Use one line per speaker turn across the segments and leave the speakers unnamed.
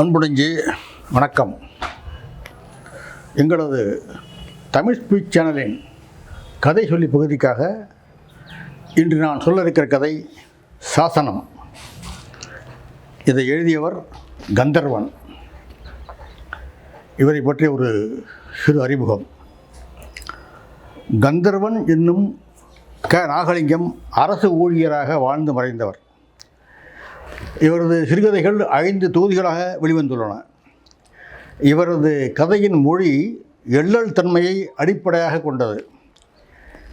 அன்புடைஞ்சி வணக்கம். எங்களது தமிழ் ஸ்பீச் சேனலின் கதை சொல்லி பகுதிக்காக இன்று நான் சொல்ல இருக்கிற கதை சாசனம். இதை எழுதியவர் கந்தர்வன். இவரை பற்றிய ஒரு சிறு அறிமுகம். கந்தர்வன் என்னும் க நாகலிங்கம் அரசு ஊழியராக வாழ்ந்து மறைந்தவர். இவரது சிறுகதைகள் ஐந்து தொகுதிகளாக வெளிவந்துள்ளன. இவரது கதையின் மொழி எள்ளல் தன்மையை அடிப்படையாக கொண்டது.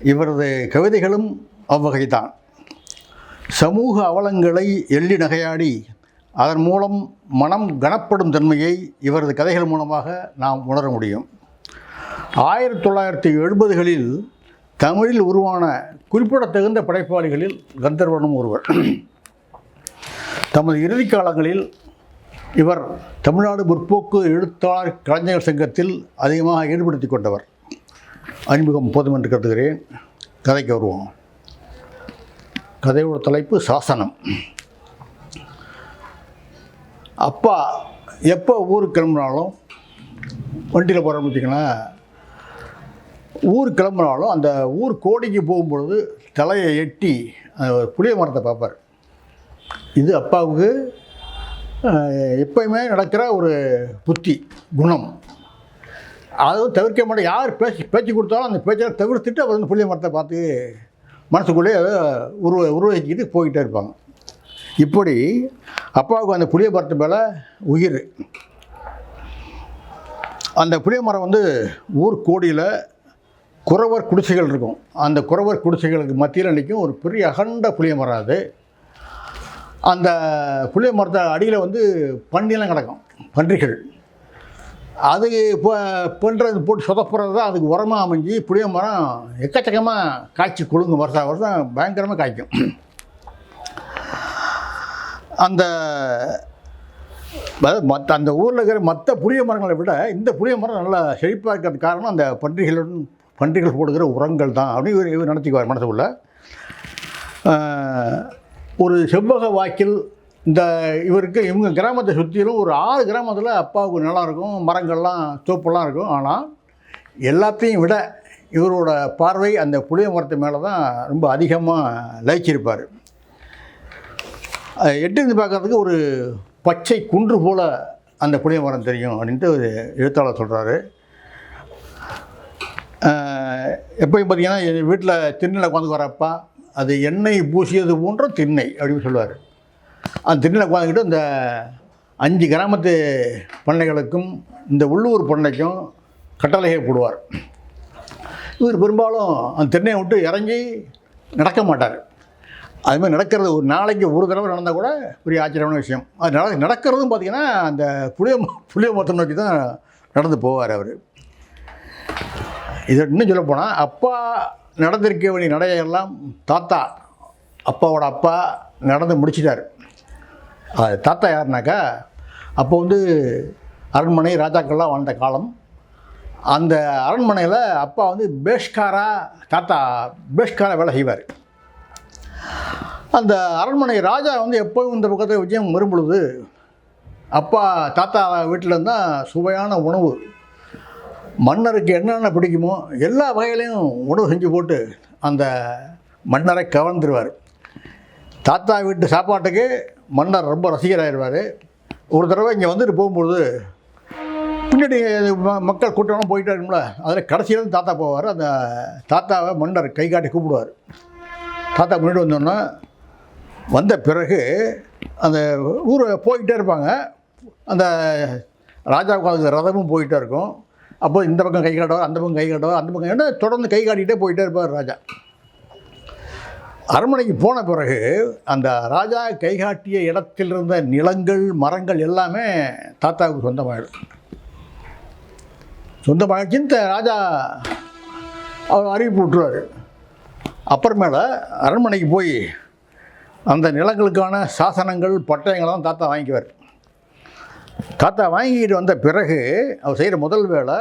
இவரது கவிதைகளும் அவ்வகைதான். சமூக அவலங்களை எள்ளி நகையாடி அதன் மூலம் மனம் கனப்படும் தன்மையை இவரது கதைகள் மூலமாக நாம் உணர முடியும். ஆயிரத்தி தொள்ளாயிரத்தி எழுபதுகளில் தமிழில் உருவான குறிப்பிடத்தகுந்த படைப்பாளிகளில் கந்தர்வனும் ஒருவர். தமது இறுதி காலங்களில் இவர் தமிழ்நாடு முற்போக்கு எழுத்தாளர் கலைஞர் சங்கத்தில் அதிகமாக ஈடுபடுத்தி கொண்டவர். அறிமுகம் போதும் என்று கருதுகிறேன். கதைக்கு வருவோம் கதையோட தலைப்பு சாசனம். அப்பா எப்போ ஊருக்கு கிளம்புனாலும் வண்டியில் போகிறோம்னு வச்சிங்களேன் ஊர் கிளம்புனாலும் அந்த ஊர் கோடிக்கு போகும்பொழுது தலையை எட்டி அந்த புளிய மரத்தை பார்ப்பார். இது அப்பாவுக்கு எப்பயுமே நடக்கிற ஒரு புத்தி குணம். அதுவும் தவிர்க்க மாட்டேன். யார் பேச்சு பேச்சு கொடுத்தாலும் அந்த பேச்சை தவிர்த்துட்டு அவர் வந்து புளிய மரத்தை பார்த்து மனசுக்குள்ளேயே அதை உருவ உருவகிக்கிட்டு போய்கிட்டே இருப்பாங்க. இப்படி அப்பாவுக்கு அந்த புளிய மரத்து மேலே உயிர். அந்த புளிய மரம் வந்து ஊர் கோடியில் குறவர் குடிசைகள் இருக்கும். அந்த குறவர் குடிசைகளுக்கு மத்தியில் நிற்கும் ஒரு பெரிய அகண்ட புளிய மரம் அது. அந்த புளிய மரத்தை அடியில் வந்து பன்றியெல்லாம் கிடக்கும். பன்றிகள். அது இப்போ பண்ணுறது போட்டு சொதப்புறது தான் அதுக்கு உரமாக அமைஞ்சு புளிய மரம் எக்கச்சக்கமாக காய்ச்சி கொழுங்கும் வருஷம் வருஷம் பயங்கரமாக காய்க்கும். அந்த அதாவது மற்ற அந்த ஊரில் இருக்கிற மற்ற புளிய மரங்களை விட இந்த புளிய மரம் நல்லா செழிப்பாக இருக்கிறது காரணம் அந்த பன்றிகளுடன் பன்றிகள் போடுகிற உரங்கள் தான் அப்படின்னு இவர் இவர் நடத்திக்குவார் மனசுக்குள்ள. ஒரு செவ்வக வாக்கில் இந்த இவருக்கு இவங்க கிராமத்தை சுற்றிலும் ஒரு ஆறு கிராமத்தில் அப்பாவுக்கு நிலம் இருக்கும் மரங்கள்லாம் தோப்பெல்லாம் இருக்கும். ஆனால் எல்லாத்தையும் விட இவரோட பார்வை அந்த புளிய மரத்து மேலே தான் ரொம்ப அதிகமாக லயிச்சிருப்பார். எட்டிருந்து பார்க்கறதுக்கு ஒரு பச்சை குன்று போல் அந்த புளிய மரம் தெரியும் அப்படின்ட்டு ஒரு எழுத்தாளர் சொல்கிறாரு எப்பயும் பார்த்தீங்கன்னா என் வீட்டில் திருநெல்லை உட்காந்து வரப்பா அது எண்ணெய் பூசியது போன்ற திண்ணை அப்படின்னு சொல்லுவார். அந்த திண்ணையில் உட்காந்துக்கிட்டு இந்த அஞ்சு கிராமத்து பண்ணைகளுக்கும் இந்த உள்ளூர் பண்ணைக்கும் கட்டளையை போடுவார். இவர் பெரும்பாலும் அந்த திண்ணையை விட்டு இறங்கி நடக்க மாட்டார். அதுமாதிரி நடக்கிறது ஒரு நாளைக்கு ஒரு தடவை நடந்தால் கூட பெரிய ஆச்சரியமான விஷயம். அது நட நடக்கிறதும் பார்த்தீங்கன்னா அந்த புளிய புளிய மரத்தை நோக்கி தான் நடந்து போவார் அவர். இது இன்னும் சொல்லப்போனால் அப்பா நடந்திருக்க வேண்டிய நடையெல்லாம் தாத்தா அப்பாவோட அப்பா நடந்து முடிச்சிட்டார். தாத்தா யாருனாக்கா அப்போ வந்து அரண்மனை ராஜாக்கள்லாம் வாழ்ந்த காலம். அந்த அரண்மனையில் அப்பா வந்து பேஷ்காரா தாத்தா பேஷ்காரா வேலை செய்வார். அந்த அரண்மனை ராஜா வந்து எப்போவும் இந்த பக்கத்தில் விஜயம் வரும் பொழுது அப்பா தாத்தா வீட்டில் இருந்தால் சுவையான உணவு. மன்னருக்கு என்னென்ன பிடிக்குமோ எல்லா வகையிலையும் உணவு செஞ்சு போட்டு அந்த மன்னரை கவர்ந்துருவார். தாத்தா வீட்டு சாப்பாட்டுக்கு மன்னர் ரொம்ப ரசிகராகிடுவார் ஒரு தடவை இங்கே வந்துட்டு போகும்பொழுது பின்னாடி ம- மக்கள் கூட்டம்லாம் போயிட்டே இருக்கும்ல அதில் கடைசியிலேருந்து தாத்தா போவார். அந்த தாத்தாவை மன்னர் கை காட்டி கூப்பிடுவார். தாத்தா முன்னாடி வந்தோன்னா வந்த பிறகு அந்த ஊரை போயிட்டே இருப்பாங்க. அந்த ராஜா உட்காந்து ரதமும் போயிட்டே இருக்கும். அப்போ இந்த பக்கம் கை காட்டுவார் அந்த பக்கம் கை காட்டுவார் அந்த பக்கம் ஏன்னா தொடர்ந்து கை காட்டிகிட்டே போயிட்டே இருப்பார் ராஜா. அரண்மனைக்கு போன பிறகு அந்த ராஜா கை காட்டிய இடத்தில் இருந்த நிலங்கள் மரங்கள் எல்லாமே தாத்தாவுக்கு சொந்தமாயிடும். சொந்தமாகிடுச்சின்னு த- ராஜா அவர் அறிவிப்பு விட்டுருவார். அப்புறமேல அரண்மனைக்கு போய் அந்த நிலங்களுக்கான சாசனங்கள் பட்டயங்கள்லாம் தாத்தா வாங்கிக்குவார். தாத்தா வாங்கிட்டு வந்த பிறகு அவர் செய்கிற முதல் வேலை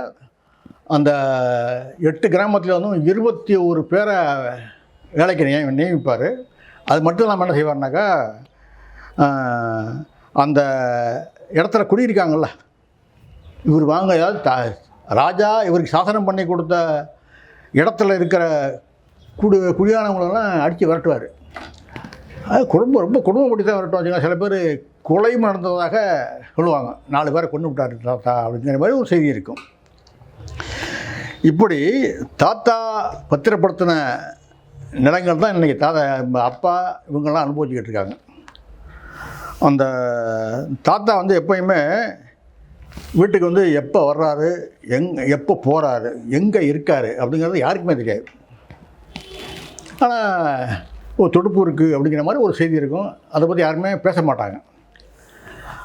அந்த எட்டு கிராமத்தில் வந்து இருபத்தி ஒரு பேரை வேலைக்கு நியமிப்பார். அது மட்டும் இல்லாமல் என்ன செய்வார்னாக்கா அந்த இடத்துல குடியிருக்காங்கள்ல இவர் வாங்க ஏதாவது த ராஜா இவருக்கு சாசனம் பண்ணி கொடுத்த இடத்துல இருக்கிற குடி குடியானவங்களெல்லாம் அடித்து விரட்டுவார். அது குடும்பம் ரொம்ப குடும்பப்படி தான் விரட்டும் வச்சுங்க சில பேர் கொலையும் நடந்ததாக சொல்லுவாங்க. நாலு பேரை கொண்டு விட்டார் தாத்தா அப்படிங்கிற மாதிரி ஒரு செய்தி இருக்கும். இப்படி தாத்தா பத்திரப்படுத்தின நிலங்கள் தான் இன்றைக்கி தாத்தா அப்பா இவங்கெல்லாம் அனுபவிச்சுக்கிட்டு இருக்காங்க. அந்த தாத்தா வந்து எப்பயுமே வீட்டுக்கு வந்து எப்போ வர்றாரு எங் எப்போ போகிறாரு எங்கே இருக்கார் அப்படிங்கிறது யாருக்குமே தெரியாது. ஆனால் ஒரு துடுப்பு இருக்குது அப்படிங்கிற மாதிரி ஒரு செய்தி இருக்கும். அதை பற்றி யாருமே பேச மாட்டாங்க.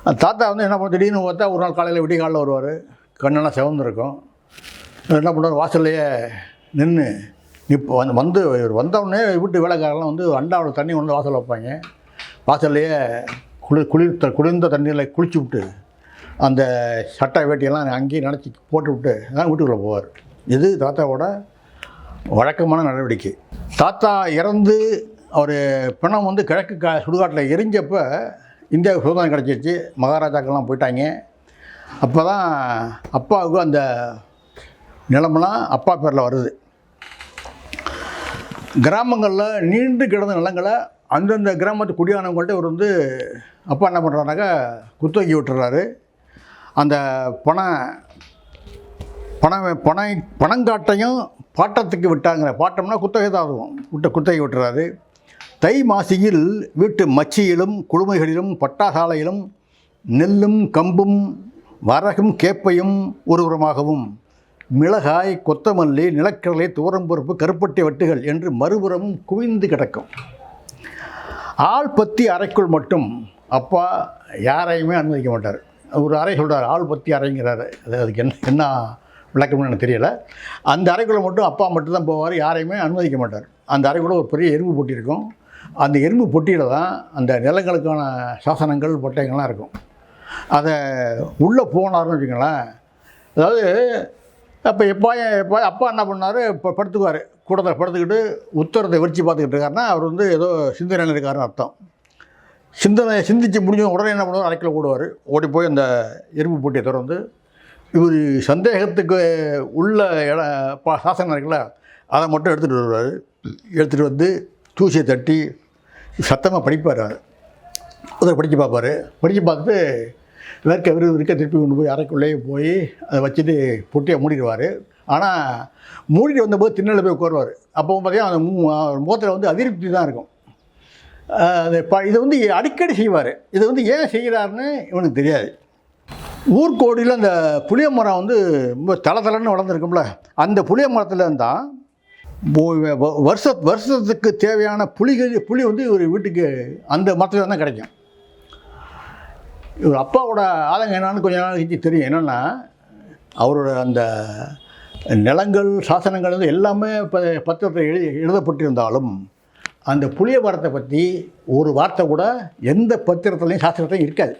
தாத்தா வந்து என்ன பண்ண திடீர்னு பார்த்தா ஒரு நாள் காலையில் விடிய காலையில் வருவார். கண்ணெல்லாம் சிவந்திருக்கும். என்ன பண்ணுவார் வாசல்லையே நின்று இப்போ வந்து வந்து இவர் வந்தவுடனே வீட்டு வேலைக்காரெல்லாம் வந்து அண்டாவில் தண்ணி கொண்டு வாசல் வைப்பாங்க. வாசல்லையே குளிர் குளிர்த்த குளிர்ந்த தண்ணியில் குளிச்சு விட்டு அந்த சட்டை வேட்டியெல்லாம் அங்கேயே நினச்சி போட்டு விட்டு தான் வீட்டுக்குள்ளே போவார். இது தாத்தாவோட வழக்கமான நடவடிக்கை. தாத்தா இறந்து அவர் பிணம் வந்து கிழக்கு கா சுடுகாட்டில் எரிஞ்சப்போ இந்தியாவுக்கு சுதந்திரம் கிடச்சிருச்சு. மகாராஜாக்கள்லாம் போயிட்டாங்க. அப்போ தான் அப்பாவுக்கு அந்த நிலமெல்லாம் அப்பா பேரில் வருது. கிராமங்களில் நீண்டு கிடந்த நிலங்களை அந்தந்த கிராமத்து குடியானவங்கள்ட்ட இவர் வந்து அப்பா என்ன பண்ணுறாருனாக்கா குத்தகை விட்டுறாரு. அந்த பண பணம் பணம் பணங்காட்டையும் பாட்டத்துக்கு விட்டாங்கிற பாட்டம்னா குத்தகை தான் ஆகும் விட்ட குத்தகை விட்டுறாரு. தை மாசியில் வீட்டு மச்சியிலும் குளுமைகளிலும் பட்டாசாலையிலும் நெல்லும் கம்பும் வரகும் கேப்பையும் ஒருபுறமாகவும் மிளகாய் கொத்தமல்லி நிலக்கடலை துவரம்பருப்பு கருப்பட்டி வட்டுகள் என்று மறுபுறமும் குவிந்து கிடக்கும். ஆள் பத்தி அறைக்குள் மட்டும் அப்பா யாரையுமே அனுமதிக்க மாட்டார். ஒரு அறை சொல்கிறார் ஆள் பத்தி அறைங்கிறாரு. அது அதுக்கு என்ன என்ன விளக்கம்னு எனக்கு தெரியலை. அந்த அறைக்குள்ளே மட்டும் அப்பா மட்டும்தான் போவார் யாரையுமே அனுமதிக்க மாட்டார். அந்த அறைக்குள்ளே ஒரு பெரிய எறும்பு போட்டியிருக்கும். அந்த எறும்பு பொட்டியில் தான் அந்த நிலங்களுக்கான சாசனங்கள் பொட்டைகள்லாம் இருக்கும். அதை உள்ளே போனார்னு வச்சுங்களேன் அதாவது அப்போ எப்பா எப்பா அப்பா என்ன பண்ணார்? இப்போ படுத்துக்குவார். கூடத்தில் படுத்துக்கிட்டு உத்தரத்தை விரிச்சு பார்த்துக்கிட்டு இருக்காருன்னா அவர் வந்து ஏதோ சிந்தனையில் இருக்காருன்னு அர்த்தம். சிந்தனை சிந்திச்சு முடிஞ்ச உடனே என்ன பண்ணுவார்? அரைக்கில் ஓடுவார். ஓடி போய் அந்த எறும்பு பொட்டியை திறந்து இவர் சந்தேகத்துக்கு உள்ள இட பா சாசனம் இருக்குல்ல அதை மட்டும் எடுத்துகிட்டு வருவார். எடுத்துகிட்டு வந்து தூசியை தட்டி சத்தமாக படிப்பார் அவர். அதை படித்து பார்ப்பார். படித்து பார்த்துட்டு வேர்க்க விருது இருக்க திருப்பி கொண்டு போய் அறைக்குள்ளேயே போய் அதை வச்சுட்டு பொட்டியை மூடிடுவார். ஆனால் மூடிட்டு வந்தபோது திண்ணையில் போய் உட்காருவார். அப்போ பார்த்தீங்கன்னா அந்த முகத்தில் வந்து அதிருப்தி தான் இருக்கும். அது ப இதை வந்து அடிக்கடி செய்வார். இதை வந்து ஏன் செய்கிறாருன்னு இவனுக்கு தெரியாது. ஊர்கோடியில் அந்த புளிய மரம் வந்து ரொம்ப தள தளன்னு வளர்ந்துருக்கும்ல. அந்த புளிய மரத்தில் தான் வருஷ வருஷத்துக்கு தேவையான புளிகள் புளி வந்து இவர் வீட்டுக்கு அந்த மரத்தில் தான் கிடைக்கும். இவர் அப்பாவோட ஆளுங்க என்னான்னு கொஞ்ச நாள் கழிச்சு தெரியும். என்னென்னா அவரோட அந்த நிலங்கள் சாசனங்கள் வந்து எல்லாமே இப்போ பத்திரத்தில் எழு எழுதப்பட்டிருந்தாலும் அந்த புளிய மரத்தை பற்றி ஒரு வார்த்தை கூட எந்த பத்திரத்துலையும் சாஸ்திரத்துலையும் இருக்காது.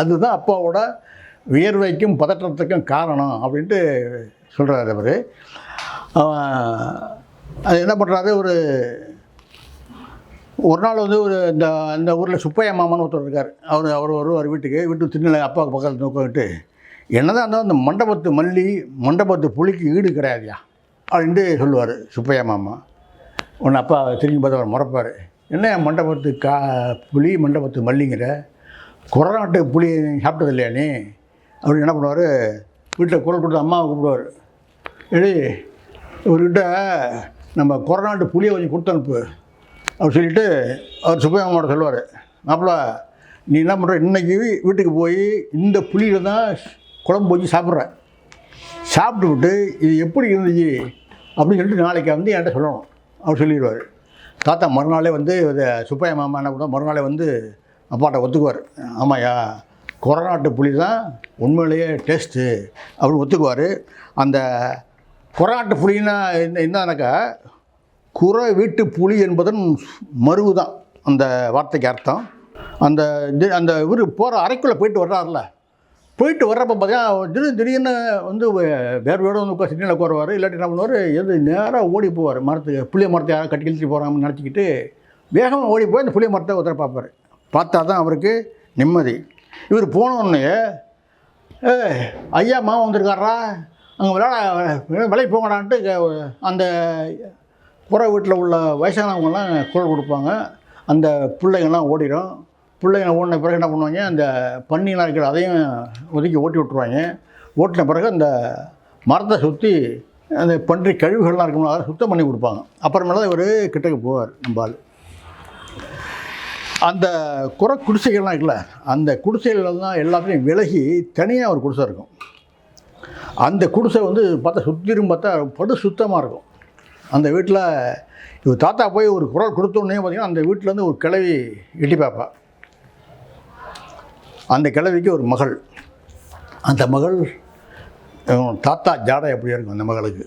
அதுதான் அப்பாவோட வியர்வைக்கும் பதற்றத்துக்கும் காரணம் அப்படின்ட்டு சொல்கிறாரு அவர். அது என்ன பண்ணுறாரு ஒரு ஒரு நாள் வந்து ஒரு இந்த அந்த ஊரில் சுப்பையா மாமான்னு ஒருத்தர் இருக்கார். அவர் அவர் வருவார் வீட்டுக்கு. வீட்டு திருநிலை அப்பாவுக்கு பக்கத்தில் நோக்கிட்டு என்னதான் இருந்தாலும் அந்த மண்டபத்து மல்லி மண்டபத்து புளிக்கு ஈடு கிடையாதுயா? அப்படின்ட்டு சொல்லுவார் சுப்பையா மாமா. உன்னை அப்பா திரும்பி பார்த்து அவர் முறப்பார். என்ன மண்டபத்து கா புளி மண்டபத்து மல்லிங்கிற? கொரநாட்டு புளி சாப்பிட்டது இல்லையா நீ? அப்படின்னு என்ன பண்ணுவார் வீட்டில் குரல் கொடுத்து அம்மாவை கூப்பிடுவார். எடி இவர்கிட்ட நம்ம கொரநாட்டு புளியை கொஞ்சம் கொடுத்து அனுப்பு. அப்படின்னு சொல்லிட்டு அவர் சுப்பையம்மாவோட சொல்லுவார். மாப்பிள்ள நீ என்ன பண்ணுற இன்றைக்கி வீட்டுக்கு போய் இந்த புளியில் தான் குழம்பு வச்சு சாப்பிட்ற. சாப்பிட்டு விட்டு இது எப்படி இருந்துச்சு? அப்படின்னு சொல்லிட்டு நாளைக்கு வந்து என்கிட்ட சொல்லணும். அவர் சொல்லிடுவார். தாத்தா மறுநாளே வந்து இது சுப்பையா மாமா என்ன பண்ணுவோம் மறுநாளே வந்து அப்பாட்ட ஒத்துக்குவார். ஆமாயா கொரநாட்டு புளி தான் உண்மையிலேயே டேஸ்ட்டு அப்படின்னு ஒத்துக்குவார். அந்த கொரநாட்டு புலின்னா என்ன என்னன்னாக்கா குறை வீட்டு புலி என்பதன் மருவு தான் அந்த வார்த்தைக்கு அர்த்தம். அந்த அந்த இவர் போகிற அறைக்குள்ளே போயிட்டு வர்றாருல. போயிட்டு வர்றப்ப பார்த்தீங்கன்னா திடீர்னு திடீர்னு வந்து வேர்வையோட வந்து உட்கார் சிட்டியில் உட்காருவார். இல்லாட்டி என்ன பண்ணுவார் எது நேராக ஓடி போவார். மரத்துக்கு புளிய மரத்தை யாரும் கட்டி கிழிச்சு போகிறாங்கன்னு நினச்சிக்கிட்டு வேகமாக ஓடி போய் அந்த புளிய மரத்தை ஒருத்தர் பார்ப்பார். பார்த்தா தான் அவருக்கு நிம்மதி. இவர் போனோடனே ஏ ஐயா மாமா வந்திருக்காரா? அங்கே விளையாட விலைக்கு போங்கடான்ட்டு அந்த புற வீட்டில் உள்ள வயசானவங்கெல்லாம் குரல் கொடுப்பாங்க. அந்த பிள்ளைங்கள்லாம் ஓடிடும். பிள்ளைங்க ஓடின பிறகு என்ன பண்ணுவாங்க அந்த பன்னிலாம் இருக்கிற அதையும் ஒதுக்கி ஓட்டி விட்ருவாங்க ஓட்டின பிறகு அந்த மரத்தை சுற்றி அந்த பன்றி கழிவுகள்லாம் இருக்கும்ல அதை சுத்தம் பண்ணி கொடுப்பாங்க. அப்புறமேல இவர் கிட்டக்கு போவார் நம்ம ஆள். அந்த குறை குடிசைகள்லாம் இருக்குல்ல அந்த குடிசைகள்லாம் எல்லாத்தையும் விலகி தனியாக ஒரு குடிசை இருக்கும். அந்த குடிசை வந்து பார்த்தா சுற்றிலும் பார்த்தா படு சுத்தமாக இருக்கும். அந்த வீட்டில் இவர் தாத்தா போய் ஒரு குரல் கொடுத்தோன்னே பார்த்தீங்கன்னா அந்த வீட்டிலேருந்து ஒரு கிழவி எட்டி பார்ப்பா. அந்த கிழவிக்கு ஒரு மகள். அந்த மகள் தாத்தா ஜாடை எப்படி இருக்கும் அந்த மகளுக்கு?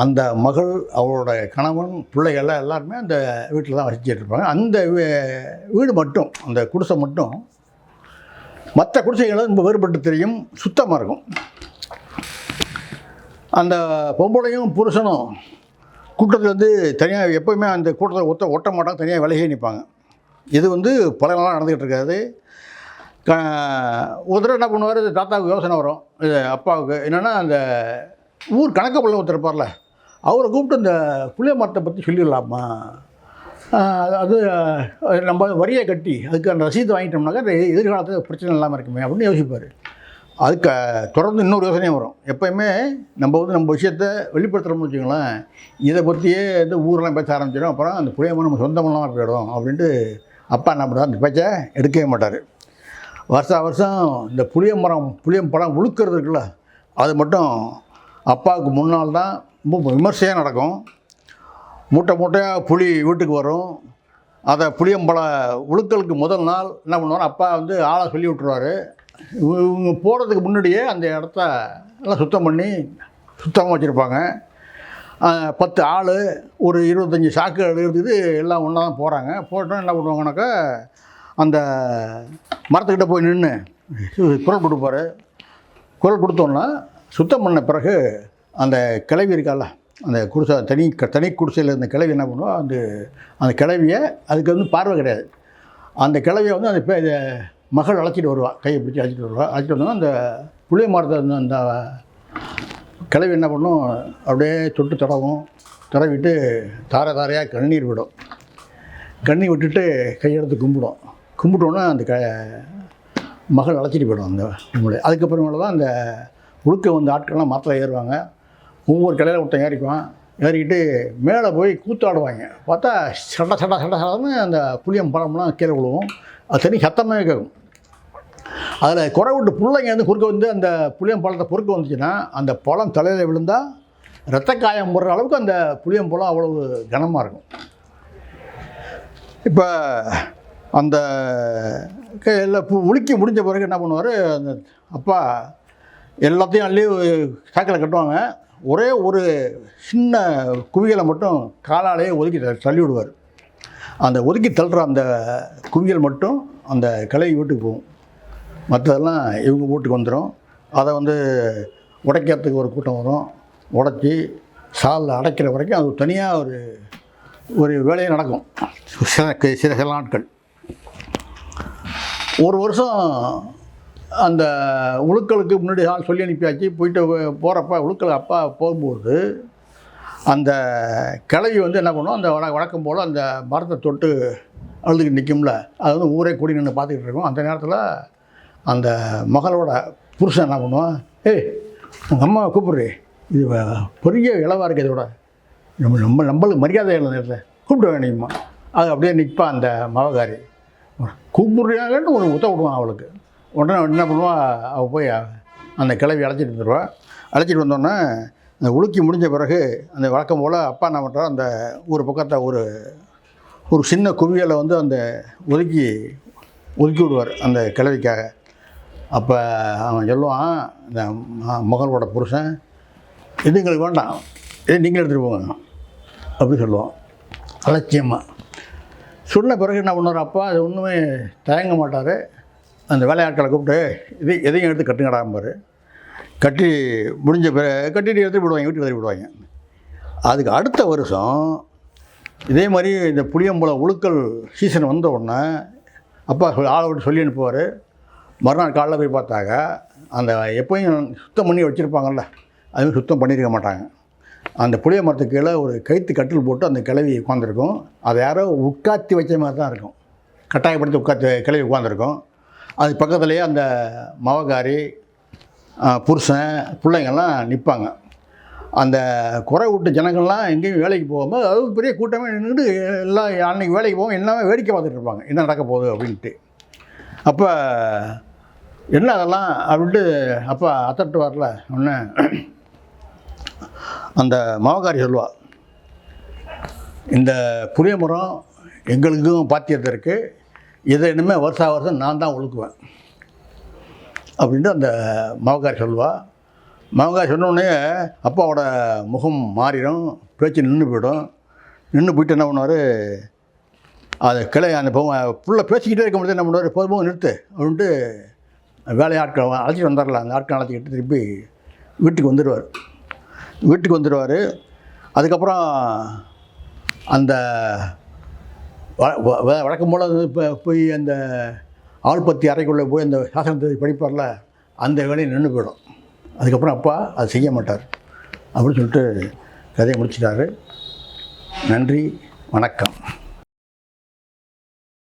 அந்த மகள் அவளோட கணவன் பிள்ளைகள் எல்லாருமே அந்த வீட்டில் தான் வசிச்சுட்டு இருப்பாங்க. அந்த வீடு மட்டும் அந்த குடிசை மட்டும் மற்ற குடிசைகளும் ரொம்ப வேறுபட்டு தெரியும். சுத்தமாக இருக்கும். அந்த பொம்பளையும் புருஷனும் கூட்டத்தில் வந்து தனியாக எப்போவுமே அந்த கூட்டத்தில் ஒத்த ஒட்ட மாட்டாங்க தனியாக விலகி நிற்பாங்க இது வந்து பல நாளாக நடந்துக்கிட்டு இருக்காது. க ஒரு தடவை என்ன பண்ணுவார் தாத்தாவுக்கு யோசனை வரும். இது அப்பாவுக்கு. என்னென்னா அந்த ஊர் கணக்கு பிள்ளை ஒருத்தர் இருப்பார்ல அவரை கூப்பிட்டு இந்த புளிய மரத்தை பற்றி சொல்லிடலாமா? அது நம்ம வரியை கட்டி அதுக்கு அந்த ரசீது வாங்கிட்டோம்னாக்கா இந்த எதிர்காலத்தில் பிரச்சனை இல்லாமல் இருக்குமே அப்படின்னு யோசிப்பார். அதுக்கு தொடர்ந்து இன்னொரு யோசனையும் வரும். எப்போயுமே நம்ம வந்து நம்ம விஷயத்த வெளிப்படுத்துகிறோம்னு வச்சுக்கோங்களேன் இதை பற்றியே இந்த ஊரெலாம் பேச ஆரம்பிச்சிடும் அப்புறம் அந்த புளியமரம் நம்ம சொந்தமெல்லாம் போயிடும் அப்படின்ட்டு அப்பா என்ன பண்ணுறாரு அந்த பேச்சை எடுக்கவே மாட்டார். வருஷா வருஷம் இந்த புளிய மரம் புளியம் பழம் உழுக்கிறது இருக்குல்ல அது மட்டும் அப்பாவுக்கு முன்னால் தான் ரொம்ப விமர்சையாக நடக்கும். மூட்டை மூட்டையாக புளி வீட்டுக்கு வரும். அதை புளியம்பழ உழுக்கலுக்கு முதல் நாள் என்ன பண்ணுவார் அப்பா வந்து ஆளை சொல்லி விட்ருவாரு இவங்க இவங்க போகிறதுக்கு முன்னாடியே அந்த இடத்த எல்லாம் சுத்தம் பண்ணி சுத்தமாக வச்சுருப்பாங்க. பத்து ஆள் ஒரு இருபத்தஞ்சி சாக்குகள் இருந்தது எல்லாம் ஒன்றா தான் போகிறாங்க போட்டோம் என்ன பண்ணுவாங்கனாக்கா அந்த மரத்துக்கிட்ட போய் நின்று குரல் கொடுப்பாரு. குரல் கொடுத்தோன்னா சுத்தம் பண்ண பிறகு அந்த கிளவி இருக்கால அந்த குடிசை தனி தனி குடிசையில் இருந்த கிளவி என்ன பண்ணுவோம் அந்த அந்த கிழவியை அதுக்கு வந்து பார்வை கிடையாது. அந்த கிழவியை வந்து அந்த பே மகள் அழைச்சிட்டு வருவா. கையை பிடிச்சி அழைச்சிட்டு வருவாள் அழைச்சிட்டு வந்தோன்னா அந்த புளிய மரத்தை அந்த கிழவி என்ன பண்ணும்? அப்படியே தொட்டு தடவும். தடவிட்டு தார தாரையாக கண்ணீர் விடும். கண்ணீர் விட்டுட்டு கையெடுத்து கும்பிடும். கும்பிட்டோன்னே அந்த க மகள் அழைச்சிட்டு போயிடும் அந்த இவங்களை அதுக்கப்புறமேல தான் அந்த உழுக்க வந்த ஆட்கள்லாம் மரத்தில் ஏறுவாங்க. ஒவ்வொரு கடையில் ஒருத்தன் ஏறிக்குவான். ஏறிக்கிட்டு மேலே போய் கூத்தாடுவாங்க. பார்த்தா சட சட சட சடன்னு அந்த புளியம் பழம்லாம் கீழே விழுவும். அது தனி சத்தமாக கேட்கும். அதில் குறை விட்டு பிள்ளைங்க வந்து குறுக்க வந்து அந்த புளியம் பழத்தை பொறுக்க வந்துச்சுன்னா அந்த பழம் தலையில் விழுந்தால் ரத்த காயம் போடுற அளவுக்கு அந்த புளியம் பழம் அவ்வளவு கனமாக இருக்கும். இப்போ அந்த க- எல்லாம் பு- முடிஞ்ச பிறகு என்ன பண்ணுவார்? அந்த அப்பா எல்லாத்தையும் அள்ளி சாக்கில் கட்டுவாங்க. ஒரே ஒரு சின்ன குவியலை மட்டும் காலாலேயே ஒதுக்கி தள்ளி விடுவார் அந்த ஒதுக்கி தள்ளுற அந்த குவியல் மட்டும் அந்த கலை வீட்டுக்கு போகும். மற்றதெல்லாம் இவங்க வீட்டுக்கு வந்துடும் அதை வந்து உடைக்கிறதுக்கு ஒரு கூட்டம் வரும். உடைச்சி சாலில் அடைக்கிற வரைக்கும் அது தனியாக ஒரு ஒரு வேலையை நடக்கும். சில சில சில நாட்கள். ஒரு வருஷம் அந்த உழுக்களுக்கு முன்னாடி ஆள் சொல்லி அனுப்பியாச்சு. போயிட்டு போகிறப்ப உழுக்கள் அப்பா போகும்போது அந்த கிளவி வந்து என்ன பண்ணும் அந்த வழ வழக்கம் போல் அந்த மரத்தை தொட்டு அழுதுகிட்டு நிற்கும்ல அது வந்து ஊரே கூடி நின்று பார்த்துக்கிட்டு இருக்கோம். அந்த நேரத்தில் அந்த மகளோட புருஷன் என்ன பண்ணுவான் ஏய் உங்கள் அம்மா கூப்பிட்றே. இது பெரிய இளவாக இருக்குது இதோட. நம்ம நம்ம நம்மளுக்கு மரியாதை இல்லை நேரத்தில். கூப்பிட வேண்டியம்மா அது அப்படியே நிற்பான் அந்த மவகாரி கூப்பிடுறாங்கன்னு ஒரு உத்த விடுவான் அவளுக்கு. உடனே என்ன பண்ணுவா? அவள் போய் அந்த கிளவி அழைச்சிட்டு வந்துடுவா அழைச்சிட்டு வந்தோடனே அந்த உலுக்கி முடிஞ்ச பிறகு அந்த வழக்கம் போல் அப்பா என்ன பண்ணுறா அந்த ஒரு பக்கத்தை ஒரு ஒரு சின்ன குவியலை வந்து அந்த ஒதுக்கி ஒதுக்கி விடுவார் அந்த கிழவிக்காக அப்போ அவன் சொல்லுவான் இந்த மகளோட புருஷன் இது எங்களுக்கு வேண்டாம். இது நீங்களே எடுத்துகிட்டு போங்க. அப்படி சொல்லுவான். அலட்சியமாக சொன்ன பிறகு என்ன பண்ணுவார் அப்பா அது ஒன்றுமே தயங்க மாட்டார். அந்த வேலையாட்களை கூப்பிட்டு இது எதையும் எடுத்து கட்டுங்கடாம்பார் கட்டி முடிஞ்ச பிறகு கட்டிட்டு எடுத்து விடுவாங்க வீட்டுக்கு எடுத்து விடுவாங்க அதுக்கு அடுத்த வருஷம் இதே மாதிரி இந்த புளியம்பழம் உழுக்கல் சீசன் வந்த உடனே அப்பா சொல் ஆளை விட்டு சொல்லி அனுப்புவார். மறுநாள் காலைல போய் பார்த்தாக்க அந்த எப்போயும் சுத்தம் பண்ணி வச்சுருப்பாங்கல்ல அதுமாதிரி சுத்தம் பண்ணியிருக்க மாட்டாங்க. அந்த புளிய மரத்துக்கு கீழே ஒரு கைத்து கட்டில் போட்டு அந்த கிளவி உட்காந்துருக்கும் அதை யாரோ உட்காத்தி வச்ச மாதிரி தான் இருக்கும். கட்டாயப்படுத்தி உட்காத்து கிளவி உட்காந்துருக்கும் அது பக்கத்துலேயே அந்த மவகாரி புருஷன் பிள்ளைங்கள்லாம் நிற்பாங்க அந்த குறை விட்டு ஜனங்கள்லாம் எங்கேயும் வேலைக்கு போகும்போது அது பெரிய கூட்டமே நின்றுட்டு எல்லாம் அன்றைக்கி வேலைக்கு போகும் எல்லாமே வேடிக்கை பார்த்துட்டு இருப்பாங்க. என்ன நடக்க போகுது அப்படின்ட்டு. அப்போ என்ன அதெல்லாம் அப்படின்ட்டு அப்போ அத்தட்டு வரல ஒன்று அந்த மாவகாரி சொல்லுவா இந்த புளிய மரம் எங்களுக்கும் பாத்தியத்தை இருக்குது இதை இனிமேல் வருஷா வருஷம் நான் தான் ஒழுக்குவேன். அப்படின்ட்டு அந்த மாவகாரி சொல்வா மாவகாரி சொன்னோடனே அப்பாவோட முகம் மாறிடும் பேச்சு நின்று போயிடும். நின்று போயிட்டு என்ன பண்ணுவார்? அது கிளை அந்த பொ- புள்ள பேசிக்கிட்டே இருக்க முடியாது என்ன பண்ணுவார்? போதும் நிறுத்து அப்படின்ட்டு வேலை ஆட்கள் அழைச்சிட்டு வந்தார்ல அந்த ஆட்கள் அழைச்சிக்கிட்டு திருப்பி வீட்டுக்கு வந்துடுவார். வீட்டுக்கு வந்துடுவார். அதுக்கப்புறம் அந்த வழக்கம் போல் இப்போ போய் அந்த ஆள்பத்தி அறைக்குள்ளே போய் அந்த சாசனத்தை படிப்பார்ல அந்த வேலையை நின்று போயிடும். அதுக்கப்புறம் அப்பா அது செய்ய மாட்டார். அப்படின்னு சொல்லிட்டு கதையை முடிச்சிட்டாரு. நன்றி வணக்கம்.